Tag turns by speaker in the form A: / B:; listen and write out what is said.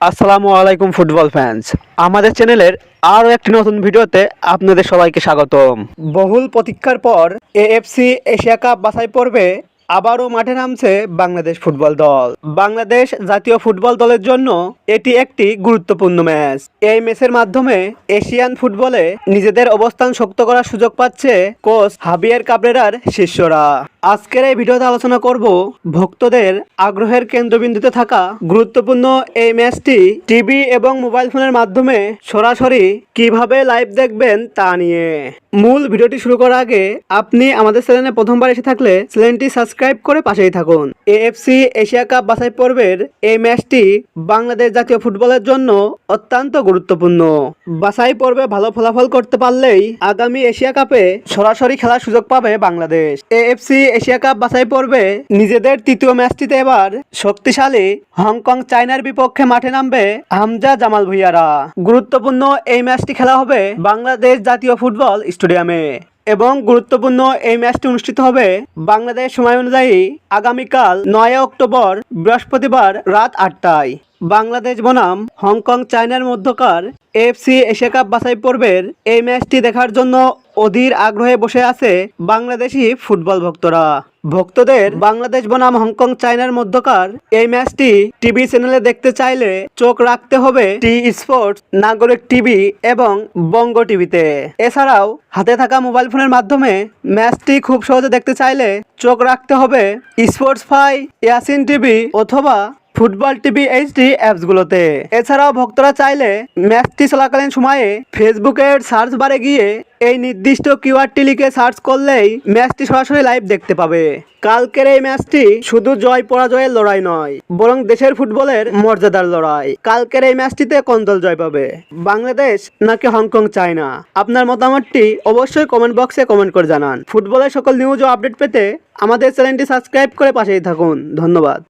A: আসসালামু আলাইকুম football fans আমাদের চ্যানেলের আরও একটি নতুন ভিডিওতে আপনাদের সবাইকে স্বাগতম। বহুল প্রতীক্ষার পর এএফসি এশিয়া কাপ বাছাই পর্বে আবারও মাঠে নামছে বাংলাদেশ ফুটবল দল। বাংলাদেশ জাতীয় ফুটবল দলের জন্য এটি একটি গুরুত্বপূর্ণ ম্যাচ। এই ম্যাচের মাধ্যমে এশিয়ান ফুটবলে নিজেদের অবস্থান শক্ত করার সুযোগ পাচ্ছে কোচ হাবিয়ার কাবরেরার শিষ্যরা। আজকের এই ভিডিওতে আলোচনা করব ভক্তদের আগ্রহের কেন্দ্রবিন্দুতে থাকা গুরুত্বপূর্ণ এই ম্যাচটি টিভি এবং মোবাইল ফোনের মাধ্যমে সরাসরি কীভাবে লাইভ দেখবেন তা নিয়ে। মূল ভিডিওটি শুরু করার আগে আপনি আমাদের চ্যানেলে প্রথমবার এসে থাকলে চ্যানেলটি সাবস্ক্রাইব করে পাশেই থাকুন। এএফসি এশিয়া কাপ বাছাই পর্বের এই ম্যাচটি বাংলাদেশ জাতীয় ফুটবলের জন্য অত্যন্ত গুরুত্বপূর্ণ। বাছাই পর্বে ভালো ফলাফল করতে পারলেই আগামী এশিয়া কাপে সরাসরি খেলার সুযোগ পাবে বাংলাদেশ। এএফসি এশিয়া কাপ বাছাই পর্বে নিজেদের তৃতীয় ম্যাচটিতে এবার শক্তিশালী হংকং চায়নার বিপক্ষে মাঠে নামবে হামজা জামাল ভুইয়ারা। গুরুত্বপূর্ণ এই ম্যাচটি খেলা হবে বাংলাদেশ জাতীয় ফুটবল স্টেডিয়ামে এবং গুরুত্বপূর্ণ এই ম্যাচটি অনুষ্ঠিত হবে বাংলাদেশ সময় অনুযায়ী আগামীকাল নয় অক্টোবর বৃহস্পতিবার রাত আটটায়। বাংলাদেশ বনাম, হংকং, চায়নার মধ্যকার এফসি এশিয়া কাপ বাছাই পর্বের এই ম্যাচটি দেখার জন্য অধীর আগ্রহে বসে আছে বাংলাদেশি ফুটবল ভক্তরা। ভক্তদের বাংলাদেশ বনাম, হংকং, চায়নার মধ্যকার এই ম্যাচটি টিভি চ্যানেলে দেখতে চাইলে চোখ রাখতে হবে টি স্পোর্টস, নাগরিক টিভি এবং বঙ্গ টিভিতে। এছাড়াও হাতে থাকা মোবাইল ফোনের মাধ্যমে ম্যাচটি খুব সহজে দেখতে চাইলে চোখ রাখতে হবে স্পোর্টস ফাই, ইয়াসিন টিভি অথবা ফুটবল টিভি এইচডি অ্যাপসগুলোতে। এছাড়াও ভক্তরা চাইলে ম্যাচটি চলাকালীন সময়ে ফেসবুকের সার্চ বারে গিয়ে এই নির্দিষ্ট কিওয়ার্ডটি লিখে সার্চ করলেই ম্যাচটি সরাসরি লাইভ দেখতে পাবে। কালকের এই ম্যাচটি শুধু জয় পরাজয়ের লড়াই নয়, বরং দেশের ফুটবলের মর্যাদার লড়াই। কালকের এই ম্যাচটিতে কোন দল জয় পাবে? বাংলাদেশ নাকি হংকং, চায়না? আপনার মতামতটি অবশ্যই কমেন্ট বক্সে কমেন্ট করে জানান। ফুটবলের সকল নিউজ ও আপডেট পেতে আমাদের চ্যানেলটি সাবস্ক্রাইব করে পাশেই থাকুন। ধন্যবাদ।